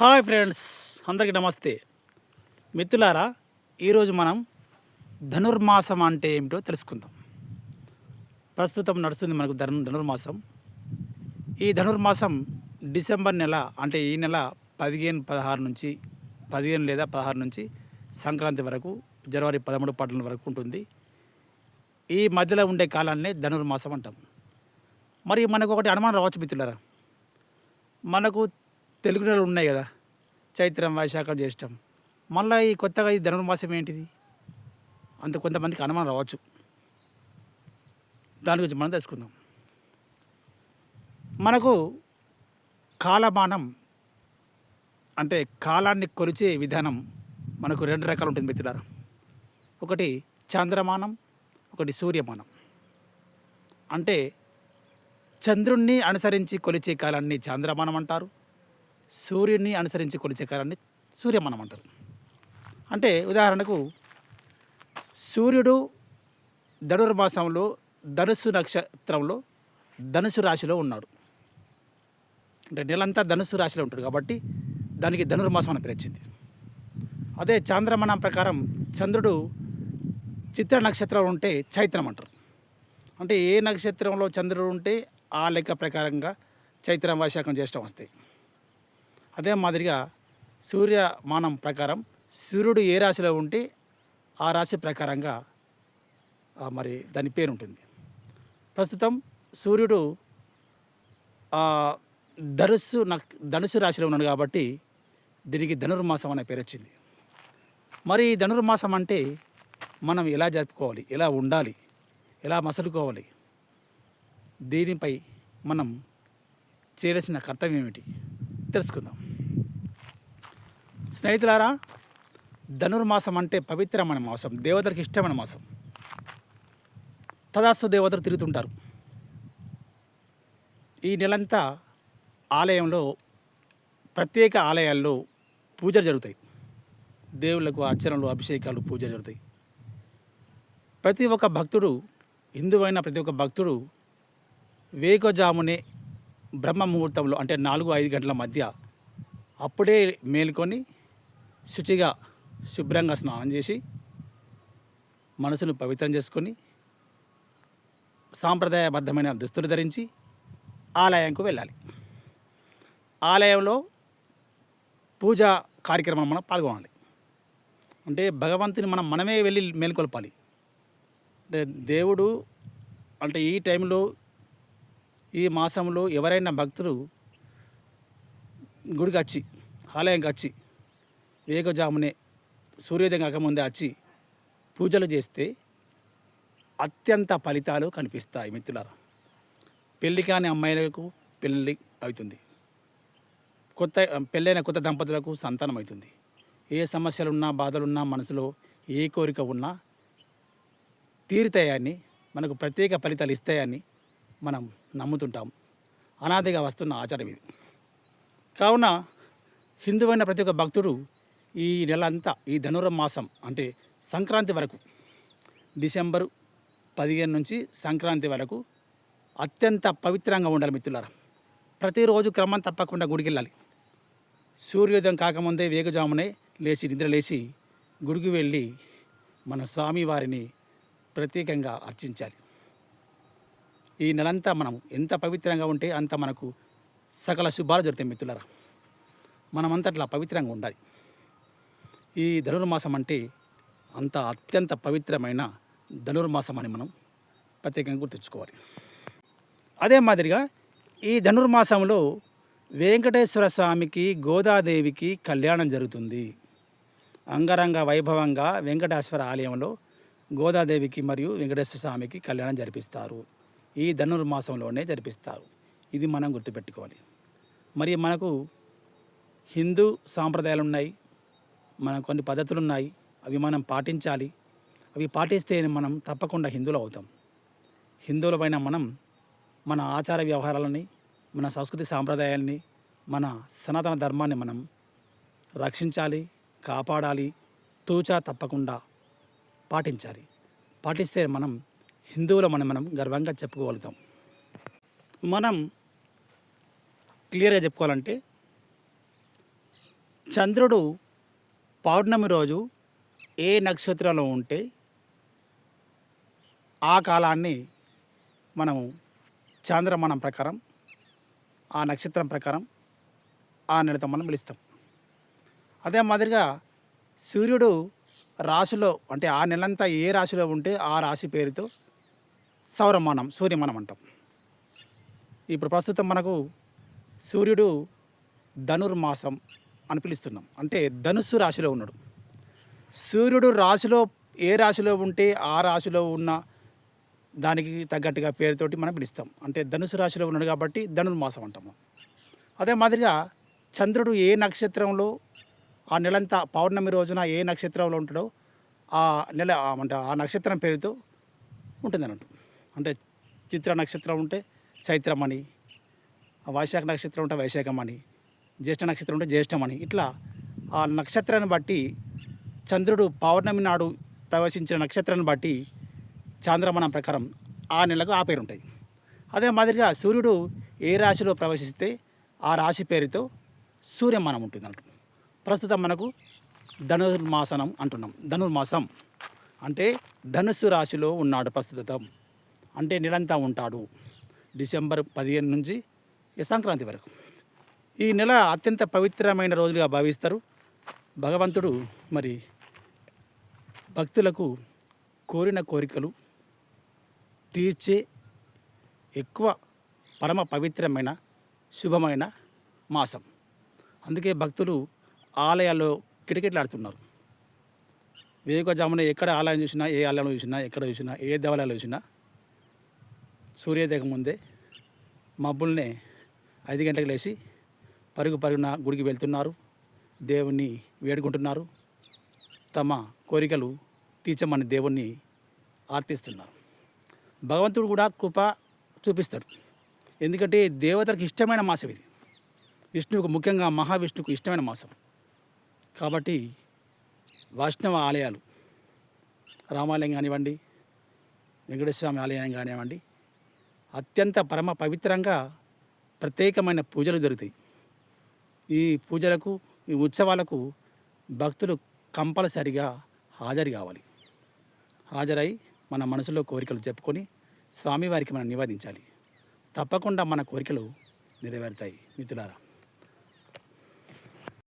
Hi friends అందరికీ నమస్తే. మిత్రులారా ఈరోజు మనం ధనుర్మాసం అంటే ఏమిటో తెలుసుకుందాం. ప్రస్తుతం నడుస్తుంది మనకు ధను ధనుర్మాసం. ఈ ధనుర్మాసం డిసెంబర్ నెల అంటే ఈ నెల పదిహేను పదహారు నుంచి పదిహేను లేదా పదహారు నుంచి సంక్రాంతి వరకు జనవరి పదమూడు పాటల వరకు ఉంటుంది. ఈ మధ్యలో ఉండే కాలాన్నే ధనుర్మాసం అంటాం. మరి మనకు ఒకటి అనుమానం రావచ్చు మిత్రులారా. మనకు తెలుగు నెలలు ఉన్నాయి కదా. చైత్రం వైశాఖం జ్యేష్టం మళ్ళీ ఈ కొత్తగా ఈ ధనుర్మాసం ఏంటిది? అంత కొంతమందికి అనుమానం రావచ్చు. దాని గురించి మనం తెలుసుకుందాం. మనకు కాలమానం అంటే కాలాన్ని కొలిచే విధానం మనకు రెండు రకాలు ఉంటుంది మిత్రులారా. ఒకటి చంద్రమానం ఒకటి సూర్యమానం. అంటే చంద్రుణ్ణి అనుసరించి కొలిచే కాలాన్ని చంద్రమానం అంటారు. సూర్యుడిని అనుసరించి కొలిచే కాలాన్ని సూర్యమానం అంటారు. అంటే ఉదాహరణకు సూర్యుడు ధనుర్మాసంలో ధనుస్సు నక్షత్రంలో ధనుసు రాశిలో ఉన్నాడు. అంటే నెలంతా ధనుసు రాశిలో ఉంటాడు కాబట్టి దానికి ధనుర్మాసం అని పేరు వచ్చింది. అదే చాంద్రమానం ప్రకారం చంద్రుడు చిత్ర నక్షత్రం ఉంటే చైత్రం అంటారు. అంటే ఏ నక్షత్రంలో చంద్రుడు ఉంటే ఆ లెక్క ప్రకారంగా చైత్రం వైశాఖం జ్యేష్టం వస్తాయి. అదే మాదిరిగా సూర్యమానం ప్రకారం సూర్యుడు ఏ రాశిలో ఉంటే ఆ రాశి ప్రకారంగా మరి దాని పేరు ఉంటుంది ప్రస్తుతం సూర్యుడు ధనుస్సు నక్ ధనుసు రాశిలో ఉన్నాడు కాబట్టి దీనికి ధనుర్మాసం అనే పేరు వచ్చింది మరి ఈ ధనుర్మాసం అంటే మనం ఎలా జరుపుకోవాలి ఎలా ఉండాలి ఎలా మసలుకోవాలి దీనిపై మనం చేయాల్సిన కర్తవ్యం ఏమిటి తెలుసుకుందాం. స్నేహితులారా ధనుర్మాసం అంటే పవిత్రమైన మాసం దేవతలకు ఇష్టమైన మాసం. తదాస్తు దేవతలు తిరుగుతుంటారు. ఈ నెలంతా ఆలయంలో ప్రత్యేక ఆలయాల్లో పూజలు జరుగుతాయి. దేవుళ్ళకు అర్చనలు అభిషేకాలు పూజలు జరుగుతాయి. ప్రతి ఒక్క భక్తుడు హిందువైన ప్రతి ఒక్క భక్తుడు వేగజామునే బ్రహ్మ ముహూర్తంలో అంటే నాలుగు ఐదు గంటల మధ్య అప్పుడే మేల్కొని శుచిగా శుభ్రంగా స్నానం చేసి మనసును పవిత్రం చేసుకొని సాంప్రదాయబద్ధమైన దుస్తులు ధరించి ఆలయంకు వెళ్ళాలి. ఆలయంలో పూజా కార్యక్రమం మనం పాల్గొనాలి. అంటే భగవంతుని మనం మనమే వెళ్ళి మేల్కొల్పాలి. అంటే దేవుడు అంటే ఈ టైంలో ఈ మాసంలో ఎవరైనా భక్తులు గుడికి వచ్చి ఆలయంకి వచ్చి వేగజామునే సూర్యోదయం కాకముందే వచ్చి పూజలు చేస్తే అత్యంత ఫలితాలు కనిపిస్తాయి మిత్రులారా. పెళ్ళి కాని అమ్మాయిలకు పెళ్ళి అవుతుంది. కొత్త పెళ్ళైన కొత్త దంపతులకు సంతానం అవుతుంది. ఏ సమస్యలున్నా బాధలున్నా మనసులో ఏ కోరిక ఉన్నా తీరుతాయని మనకు ప్రత్యేక ఫలితాలు ఇస్తాయని మనం నమ్ముతుంటాం. అనాదిగా వస్తున్న ఆచారం ఇది. కావున హిందువైన ప్రతి ఒక్క భక్తుడు ఈ నెల అంతా ఈ ధనుర్మాసం అంటే సంక్రాంతి వరకు డిసెంబరు పదిహేను నుంచి సంక్రాంతి వరకు అత్యంత పవిత్రంగా ఉండాలి మిత్రులారా. ప్రతిరోజు క్రమం తప్పకుండా గుడికి వెళ్ళాలి సూర్యోదయం కాకముందే వేగజామునే లేచి నిద్ర లేచి గుడికి వెళ్ళి మన స్వామి వారిని ప్రత్యేకంగా అర్చించాలి. ఈ నెలంతా మనం ఎంత పవిత్రంగా ఉంటే అంత మనకు సకల శుభాలు జరుగుతాయి మిత్రులారా. మనమంతట్లా పవిత్రంగా ఉండాలి. ఈ ధనుర్మాసం అంటే అంత అత్యంత పవిత్రమైన ధనుర్మాసం అని మనం ప్రత్యేకంగా గుర్తుంచుకోవాలి. అదే మాదిరిగా ఈ ధనుర్మాసంలో వెంకటేశ్వర స్వామికి గోదాదేవికి కళ్యాణం జరుగుతుంది. అంగరంగ వైభవంగా వెంకటేశ్వర ఆలయంలో గోదాదేవికి మరియు వెంకటేశ్వర స్వామికి కళ్యాణం జరిపిస్తారు. ఈ ధనుర్మాసంలోనే జరిపిస్తారు. ఇది మనం గుర్తుపెట్టుకోవాలి. మరి మనకు హిందూ సాంప్రదాయాలు ఉన్నాయి మన కొన్ని పద్ధతులు ఉన్నాయి అవి మనం పాటించాలి. అవి పాటిస్తే మనం తప్పకుండా హిందువులు అవుతాం. హిందువులపైన మనం మన ఆచార వ్యవహారాలని మన సంస్కృతి సాంప్రదాయాల్ని మన సనాతన ధర్మాన్ని మనం రక్షించాలి కాపాడాలి తూచా తప్పకుండా పాటించాలి. పాటిస్తే మనం హిందువులమని మనం గర్వంగా చెప్పుకోగలుగుతాం. మనం క్లియర్గా చెప్పుకోవాలంటే చంద్రుడు పౌర్ణమి రోజు ఏ నక్షత్రంలో ఉంటే ఆ కాలాన్ని మనము చాంద్రమానం ప్రకారం ఆ నక్షత్రం ప్రకారం ఆ నెలతో మనం పిలుస్తాం. అదే మాదిరిగా సూర్యుడు రాశిలో అంటే ఆ నెలంతా ఏ రాశిలో ఉంటే ఆ రాశి పేరుతో సౌరమానం సూర్యమానం అంటాం. ఇప్పుడు ప్రస్తుతం మనకు సూర్యుడు ధనుర్మాసం అని పిలుస్తున్నాం. అంటే ధనుస్సు రాశిలో ఉన్నాడు. సూర్యుడు రాశిలో ఏ రాశిలో ఉంటే ఆ రాశిలో ఉన్న దానికి తగ్గట్టుగా పేరుతోటి మనం పిలుస్తాం. అంటే ధనుసు రాశిలో ఉన్నాడు కాబట్టి ధనుర్మాసం అంటాము. అదే మాదిరిగా చంద్రుడు ఏ నక్షత్రంలో ఆ నెలంతా పౌర్ణమి రోజున ఏ నక్షత్రంలో ఉంటాడో ఆ నెల అంటే ఆ నక్షత్రం పేరుతో ఉంటుంది అన్నట్టు. అంటే చిత్ర నక్షత్రం ఉంటే చైత్రమణి వైశాఖ నక్షత్రం ఉంటే వైశాఖమణి జ్యేష్ఠ నక్షత్రం ఉంటే జ్యేష్ఠమణి ఇట్లా ఆ నక్షత్రాన్ని బట్టి చంద్రుడు పౌర్ణమి నాడు ప్రవేశించిన నక్షత్రాన్ని బట్టి చాంద్రమానం ప్రకారం ఆ నెలకు ఆ పేరు ఉంటాయి అదే మాదిరిగా సూర్యుడు ఏ రాశిలో ప్రవేశిస్తే ఆ రాశి పేరుతో సూర్యమానం ఉంటుంది అంట ప్రస్తుతం మనకు ధనుర్మాసనం అంటున్నాం. ధనుర్మాసం అంటే ధనుస్సు రాశిలో ఉన్నాడు ప్రస్తుతం. అంటే నిరంతరం ఉంటాడు. డిసెంబర్ పదిహేను నుంచి ఈ సంక్రాంతి వరకు. ఈ నెల అత్యంత పవిత్రమైన రోజులుగా భావిస్తారు. భగవంతుడు మరి భక్తులకు కోరిన కోరికలు తీర్చే ఎక్కువ పరమ పవిత్రమైన శుభమైన మాసం. అందుకే భక్తులు ఆలయాల్లో కిటకిటలాడుతున్నారు. వేగజామున ఎక్కడ ఆలయం చూసినా ఏ ఆలయం చూసినా ఎక్కడ చూసినా ఏ దేవాలయాలు చూసినా సూర్యోదయం ముందే మబ్బుల్నే ఐదు గంటలకు లేచి పరుగు పరుగున గుడికి వెళ్తున్నారు. దేవుణ్ణి వేడుకుంటున్నారు. తమ కోరికలు తీర్చమని దేవుణ్ణి ఆర్తిస్తున్నారు. భగవంతుడు కూడా కృప చూపిస్తాడు. ఎందుకంటే దేవతలకు ఇష్టమైన మాసం ఇది. విష్ణువుకు ముఖ్యంగా మహావిష్ణువుకు ఇష్టమైన మాసం. కాబట్టి వైష్ణవ ఆలయాలు రామాలయం కానివ్వండి వెంకటేశ్వర ఆలయం కానివ్వండి అత్యంత పరమ పవిత్రంగా ప్రత్యేకమైన పూజలు జరుగుతాయి. ఈ పూజలకు ఈ ఉత్సవాలకు భక్తులు కంపల్సరిగా హాజరు కావాలి. హాజరై మన మనసులో కోరికలు చెప్పుకొని స్వామివారికి మనం నివేదించాలి. తప్పకుండా మన కోరికలు నెరవేరుతాయి. మిత్రులారా.